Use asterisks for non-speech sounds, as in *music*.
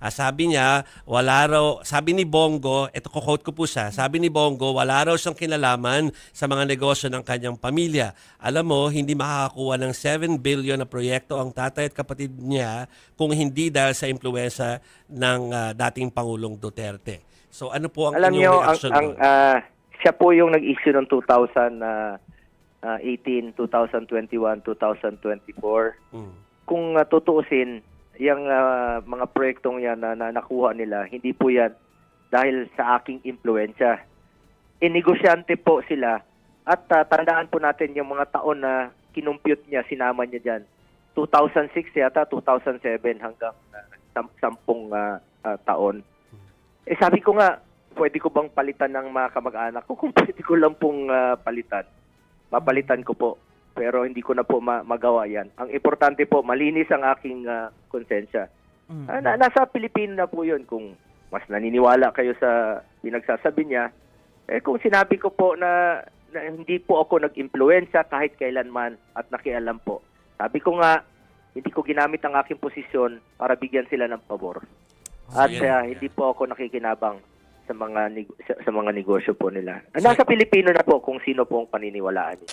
Ah, sabi niya, wala raw, sabi ni Bongo, ito ko quote ko po siya, sabi ni Bongo, wala raw siyang kinalaman sa mga negosyo ng kanyang pamilya. Alam mo, hindi makakakuha ng 7 billion na proyekto ang tatay at kapatid niya kung hindi dahil sa impluensya ng ah, dating Pangulong Duterte. So ano po ang Alam inyong niyo, ang, reaction ang, doon? ah, siya po yung nag-issue ng 2018, 2021, 2024. Mm. Kung uh, tutuusin, yung ah, mga proyektong yan na, na nakuha nila, hindi po yan dahil sa aking impluensya. Inegosyante po sila at ah, tandaan po natin yung mga taon na kinumpute niya, sinama niya dyan. 2006 yata, 2007 hanggang uh, sam- sampung ah, ah, taon. Eh sabi ko nga, pwede ko bang palitan ng mga kamag-anak ko? *laughs* Kung pwede ko lang pong ah, palitan, mapalitan ko po. Pero hindi ko na po ma- magawa yan. Ang importante po, malinis ang aking ah, konsensya. Ah, na- nasa Pilipino na po yun. Kung mas naniniwala kayo sa pinagsasabi niya, eh kung sinabi ko po na, na hindi po ako nag-impluensya kahit kailanman at nakialam po. Sabi ko nga, hindi ko ginamit ang aking posisyon para bigyan sila ng pabor. At Ayan. ah, hindi po ako nakikinabang sa mga sa, sa mga negosyo po nila. Nasa Pilipino na po kung sino po ang paniniwalaan niya.